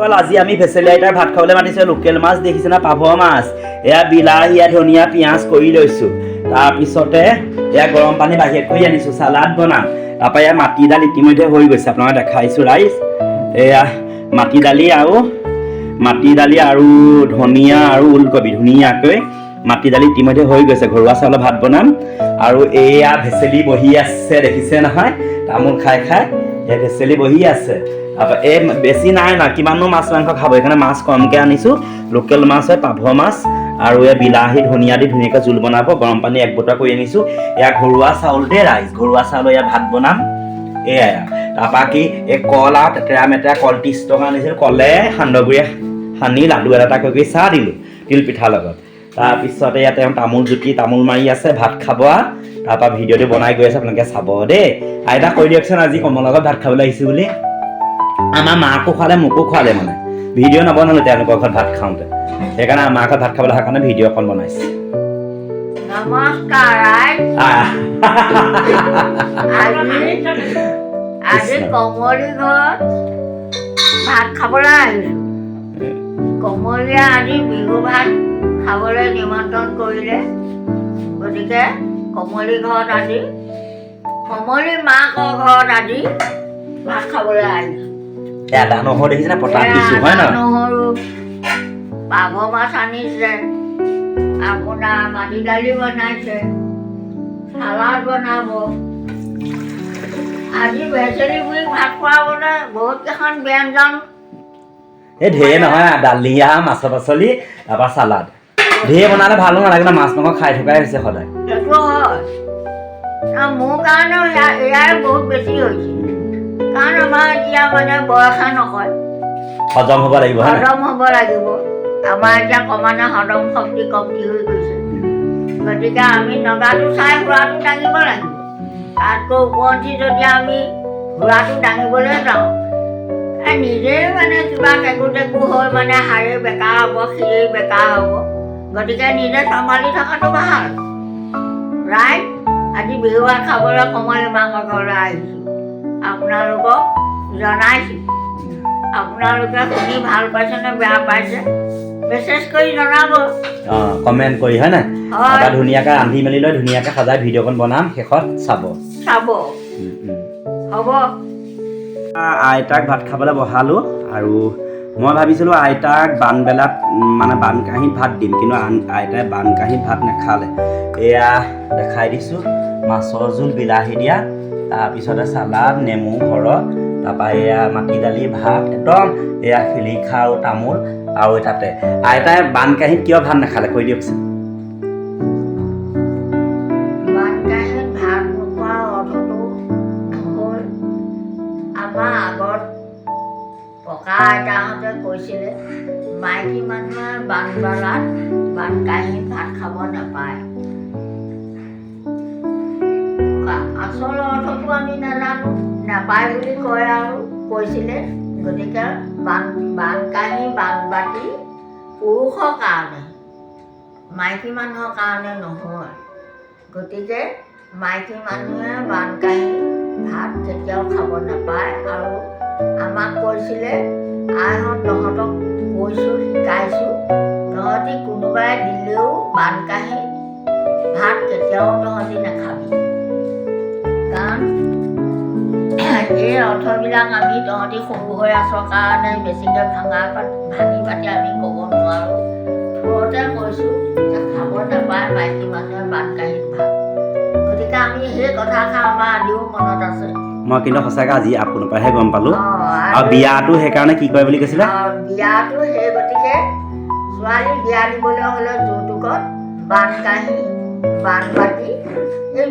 অকল আজি আমি ভেচেলি আইতাৰ ভাত খাবলৈ মাতিছোঁ, লোকেল মাছ দেখিছে না পাভ মাছ। এয়া বিলাহী, এয়া ধনিয়া, পিঁয়াজ কৰি লৈছোঁ। তাৰপিছতে এয়া গৰম পানী বাহিৰত কৰি আনিছোঁ চালাড বনাম। তাৰপৰা এয়া মাটি দালি ইতিমধ্যে হৈ গৈছে, আপোনালোকে দেখাইছোঁ, ৰাইজ। এয়া মাটি দালি আৰু, মাটি দালি আৰু ধনিয়া আৰু ওলকবি, ধুনীয়াকৈ। মাটি দালি ইতিমধ্যে হৈ গৈছে, ঘৰুৱা চাউলৰ ভাত বনাম। আৰু এয়া ভেচেলি বহি আছে, দেখিছে নহয়? তামোল খাই খাই এই ভেচেলি বহি আছে। এই বেছি নাই না, কিমাননো মাছ মাংস খাব সেইকাৰণে মাছ কমকৈ আনিছোঁ, লোকেল মাছ হয় পাভ মাছ, আৰু এই বিলাহী, ধনিয়া দি ধুনীয়াকৈ জোল বনাব, গৰম পানী এক বটল কৰি আনিছোঁ। এয়া ঘৰুৱা চাউল দেই ৰাইজ ঘৰুৱা চাউলৰ এয়া ভাত বনাম, এয়াই তাৰপৰা কি, এই কল আৰু তেতেৰা মেতেৰা কল ত্ৰিছ টকা আনিছিলোঁ, কলে সান্দহগুৰিয়ে সানি লাডু এটা এটা কৰি চাহ দিলোঁ, তিল পিঠাৰ লগত। তাৰপিছতে ইয়াত তামোল জুতি, তামোল মাৰি আছে, ভাত খাব তাৰপৰা ভিডিঅ'টো বনাই গৈ আছে, আপোনালোকে চাব দেই। আইতা কৈ দিয়কচোন, আজি কমলৰ লগত ভাত খাবলৈ আহিছোঁ বুলি। আমাৰ মাকো খোৱালে মোকো খোৱালে মানে। ভিডিঅ' নবনালোঁ তেওঁলোকৰ ঘৰত ভাত খাওঁতে। সেইকাৰণে আমাৰ ঘৰত ভাত খাবলৈ অহাৰ কাৰণে ভিডিঅ' অকণ বনাইছে। আজি কমলি ঘৰত ভাত খাবলৈ আহিছোঁ কমলীয়া আজি বিহু ভাত খাবলৈ নিমন্ত্ৰণ কৰিলে। গতিকে কমলি ঘৰত আজি কমলি মাকৰ ঘৰত আজি ভাত খাবলৈ আহিছোঁ আদা নহৰু দেখিছেনে পতাত দিছোঁ হয় এয়া নহৰু পাভ মাছ আনিছে আপোনাৰ মাটি দালি বনাইছে চালাড বনাব আজি ভেচেলি বুঢ়ীক ভাত খুৱাবলৈ বহুত কেইখন ব্যঞ্জন এই ঢেৰ নহয় দালি আৰু মাছৰ পাচলি তাৰপৰা চালাড ঢেৰ বনালে ভালো নালাগে ন মাছ মাংস খাই থকাই হৈছে সদায় সেইটো হয় মোৰ কাৰণেও ইয়াৰ বহুত বেছি হৈছে কাৰণ আমাৰ এতিয়া মানে বয়সে নকয় হজম হ'ব লাগিব হজম হ'ব লাগিব। আমাৰ এতিয়া ক্ৰমান্বয়ে হজম শক্তি কমটি হৈ গৈছে। গতিকে আমি নগাটো চাই সুৰাটো দাঙিব লাগিব। তাতকৈ ওপৰঞ্চি যদি আমি সুৰাটো দাঙিবলৈ যাওঁ নিজেই মানে কিবা টেকু টেকু হৈ মানে হাড়ে বেকা হ'ব শিৰেই বেকা হ'ব। গতিকে নিজে চম্ভালি থকাটো ভাল। ৰাইট আজি বিহু ভাত খাবলৈ কমলি মাকৰ ঘৰলৈ আহিছোঁ। আপোনালোকক জনাইছোঁ আপোনালোকে শুনি ভাল পাইছে নে বেয়া পাইছে মেছেজ কৰি জনাব। অঁ কমেণ্ট কৰি হয় নাই? তাৰপৰা ধুনীয়াকৈ ৰান্ধি মেলি লৈ ধুনীয়াকৈ সজাই ভিডিঅ'কণ বনাম শেষত চাব। চাব। হ'ব। আইতাক ভাত খাবলৈ বহালোঁ আৰু মই ভাবিছিলোঁ আইতাক বানবেলাত মানে বান কাঁহীত ভাত দিম কিন্তু আন- আইতাই বান কাঁহীত ভাত নাখালে। এয়া দেখাই দিছোঁ মাছৰ জোল বিলাহী দিয়া। তাৰপিছতে চালাড নেমু ঘৰত তাৰপৰা এয়া মাটি দালি ভাত একদম এয়া শিলিখা আৰু তামোল আৰু তাতে আইতাই বান কাঁহীত কিয় ভাত নাখালে কৈ দিয়কচোন। কৈছিলে মাইকী মানুহে বানবেলাত বানকাঁহীত ভাত খাব নাপায়। আচল অৰ্থটো আমি নাজানো নাপায় বুলি কয় আৰু কৈছিলে। গতিকে বান বানকাঁহী বানবাতি পুৰুষৰ কাৰণে মাইকী মানুহৰ কাৰণে নহয়। গতিকে মাইকী মানুহে বানকাঁহী ভাত কেতিয়াও খাব নাপায় আৰু আমাক কৈছিলে আইহঁত তহঁতক কৈছোঁ শিকাইছোঁ। তহঁতি কোনোবাই দিলেও বানকাঁহী ভাত কেতিয়াও তহঁতি নাখাবি। এই অৰ্থবিলাক আমি তহঁতি সৰু হৈ আছ কাৰণে বেছিকৈ ভাঙা ভাঙি পাতি আমি ক'ব নোৱাৰোঁ। থোৰতে কৈছোঁ যে খাব নাপায় মাইকী মানুহে ভাত গতিকে আমি সেই কথাষাৰ আমাৰ আজিও মনত আছে। মই কিন্তু সঁচাকৈ আজি আপোনাৰ পৰাহে গম পালোঁ। আৰু বিয়াটো সেইকাৰণে কি কৰে বুলি কৈছিলে? বিয়াটো সেই গতিকে ছোৱালী বিয়া দিবলৈ হ'লে যৌতুকত বানকাঁহী বানবাতি এই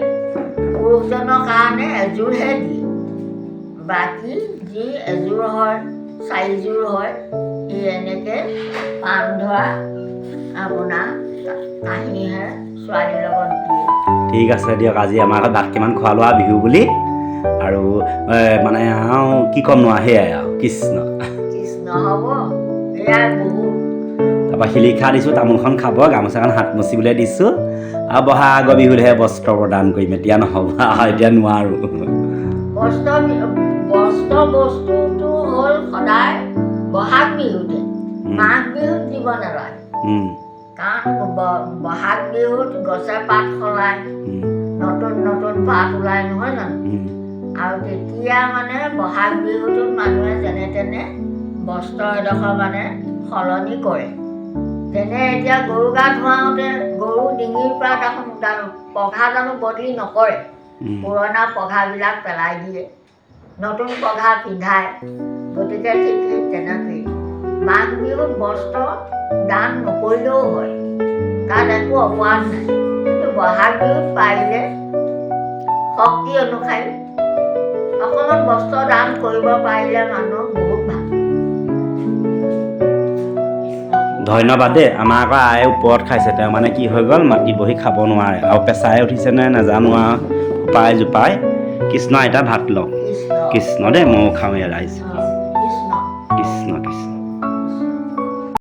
পুৰুষজনৰ কাৰণে এযোৰহে দিয়ে। বাকী যি এযোৰ হয় চাৰিযোৰ হয় এই এনেকৈ পাণ ধৰা আপোনাৰ কাঁহীহে ছোৱালীৰ লগত দিয়ে। ঠিক আছে দিয়ক আজি আমাৰ ভাত কিমান খোৱা লোৱা বিহু বুলি। আৰু মানে কি ক'ম নোৱাৰো সেয়াই আৰু কৃষ্ণ। কৃষ্ণ হ'ব এয়াই বহুত তাৰপৰা শিলিখা দিছোঁ তামোলখন খাব গামোচাখন হাত মচিবলৈ দিছোঁ আৰু বহাগৰ বিহুলৈহে বস্ত্ৰ প্ৰদান কৰিম এতিয়া নহ'ব এতিয়া নোৱাৰোঁ বহাগ বিহুতে মাঘ বিহুত দিব নালাগে কাৰণ বহাগ বিহুত গছে পাত সলায় নতুন নতুন পাত ওলায় নহয় জানো আৰু তেতিয়া মানে বহাগ বিহুটোত মানুহে যেনে তেনে বস্ত্ৰ এডোখৰ মানে সলনি কৰে। যেনে এতিয়া গৰু গা ধুৱাওঁতে গৰু ডিঙিৰ পৰা দেখোন জানো পঘা জানো বদলি নকৰে। পুৰণা পঘাবিলাক পেলাই দিয়ে নতুন পঘা পিন্ধায় গতিকে ঠিক সেই তেনেকেই। মাঘ বিহুত বস্ত্ৰ দান নকৰিলেও হয় তাত একো অপৰাধ নাই। কিন্তু বহাগ বিহুত পাৰিলে শক্তি অনুসাৰে অকণমান বস্ত্ৰ দান কৰিব পাৰিলে মানুহ বহুত ভাল ধন্যবাদ আমাৰ আকৌ আয়ে ওপৰত খাইছে তেওঁ মানে কি হৈ গ'ল মাটি বহি খাব নোৱাৰে। আৰু পেচাই উঠিছে নে নাজানো আৰু জোপাই জোপাই কৃষ্ণ আইতা ভাত লওক। কৃষ্ণ। দেই ময়ো খাওঁ ৰাইজ